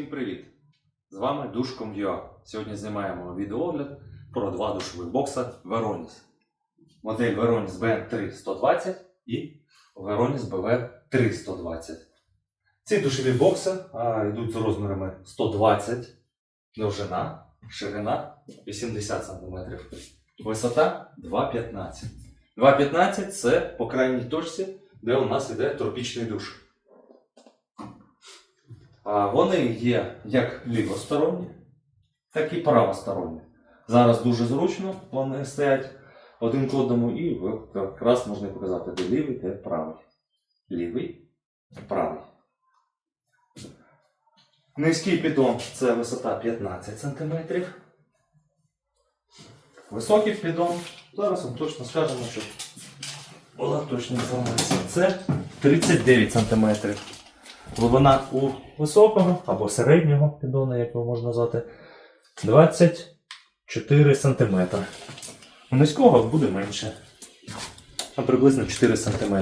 Всім привіт! З вами Душком.ua. Сьогодні знімаємо відеоогляд про два душових бокса Veronis. Модель Veronis BN3 і Veronis BV 320. Ці душові бокси а, йдуть з розмірами 120 довжина, ширина 80 см, висота 2,15. 2,15 це по крайній точці, де у нас йде тропічний душ. Вони є як лівосторонні, так і правосторонні. Зараз дуже зручно вони стоять один к одному, і якраз можна показати, де лівий, де правий. Лівий, правий. Низький піддон це висота 15 см. Високий піддон, зараз вам точно скажемо, що була точна інформація. Це 39 см. Глибина у високого або середнього піддона, як його можна назвати, 24 см. У низького буде менше. А приблизно 4 см.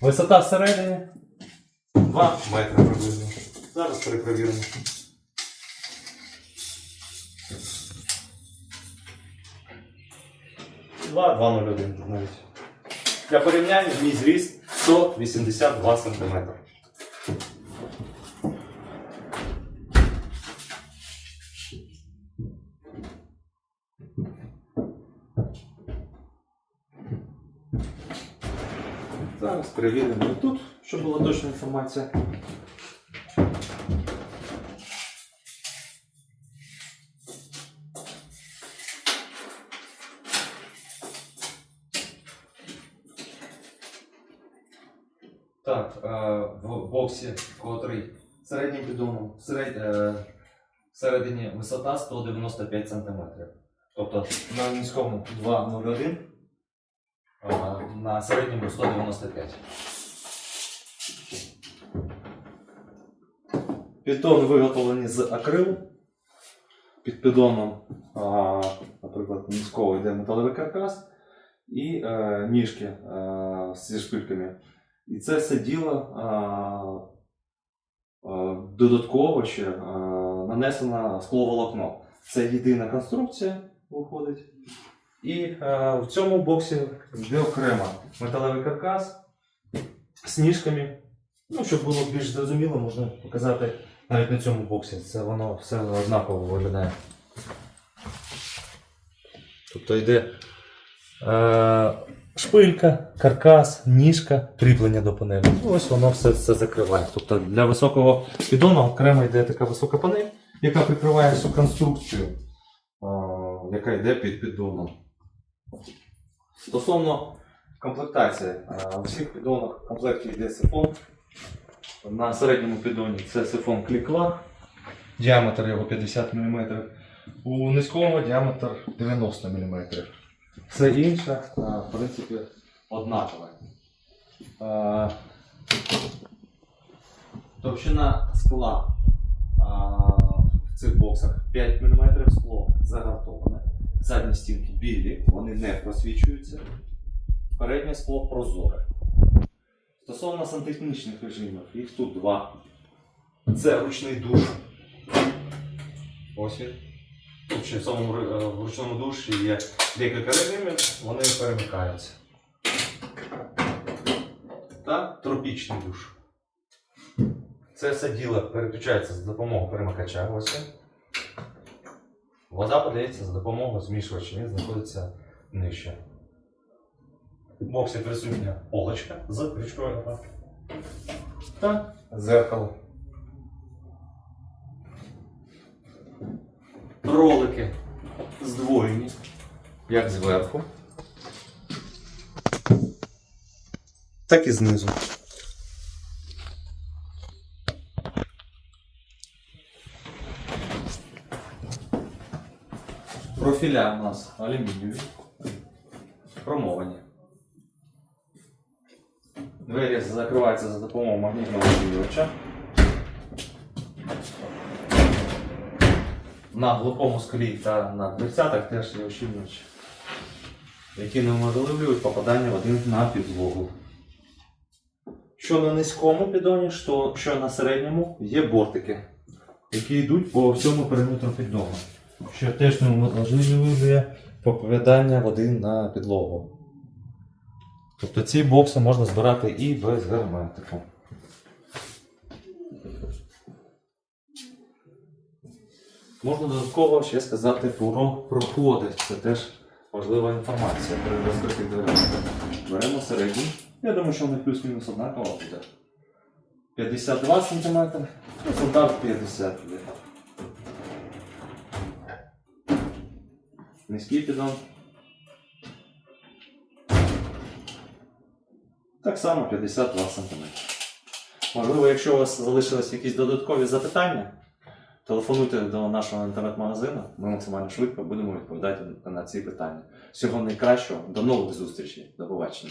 Висота всередині 2 метри приблизно. Зараз перепровіримо. Два, 2,01 навіть. Для порівняння мій зріст 182 см. Зараз перевіримо тут, щоб була точна інформація. Так, е, в боксі, котрий середнім піддоном, серед, е, всередині висота 195 см. Тобто на низькому 2,01, на середньому 195. Піддон виготовлені з акрилу. Під піддоном, наприклад, низького йде металевий каркас і е, ніжки зі шпильками. І це все діло а, а, додатково ще а, нанесено скловолокно. Це єдина конструкція виходить. І а, в цьому боксі йде окремо металевий каркас з ніжками. Ну, щоб було більш зрозуміло, можна показати навіть на цьому боксі. Це воно все однаково виглядає. Тобто йде е, шпилька, каркас, ніжка, кріплення до панелі. Ось воно все це закриває. Тобто для високого піддону окремо йде така висока панель, яка прикриває всю конструкцію, яка йде під піддоном. Стосовно комплектації, у всіх піддонах в комплекті йде сифон. На середньому піддоні це сифон клікла, діаметр його 50 мм. У низькому діаметр 90 мм. Все інше, в принципі, однакове. Товщина скла в цих боксах 5 мм скло загартоване. Задні стінки білі, вони не просвічуються. Переднє скло прозоре. Стосовно сантехнічних режимів, їх тут два. Це ручний душ. Ось він. Тут в самому е, ручному душі є декілька режимів, вони перемикаються. Та тропічний душ. Це все діло переключається за допомогою перемикача. Ось. Вода подається за допомогою змішувача, він знаходиться нижче. В боксі присутня полочка з крючкою та зеркало. Ролики здвоєні, як зверху, так і знизу. Профіля у нас алюмінієві, промовані. Двері закриваються за допомогою магнітного відбивача. На глухому склі та на дверцятах теж є ощільнювач, які неможливлюють попадання води на підлогу. що на низькому піддоні, що, що на середньому є бортики, які йдуть по всьому периметру піддону. Що теж неможливе попадання води на підлогу. Тобто ці бокси можна збирати і без герметику. Можна додатково ще сказати про проходи. Це теж важлива інформація при розкритих дверях. Беремо середній. Я думаю, що вони плюс-мінус однаково буде. 52 см, ну, стандарт 50 буде. Низький піддон. Так само 52 см. Можливо, якщо у вас залишились якісь додаткові запитання, телефонуйте до нашого інтернет-магазину. Ми максимально швидко будемо відповідати на ці питання. Всього найкращого, до нових зустрічей. До побачення.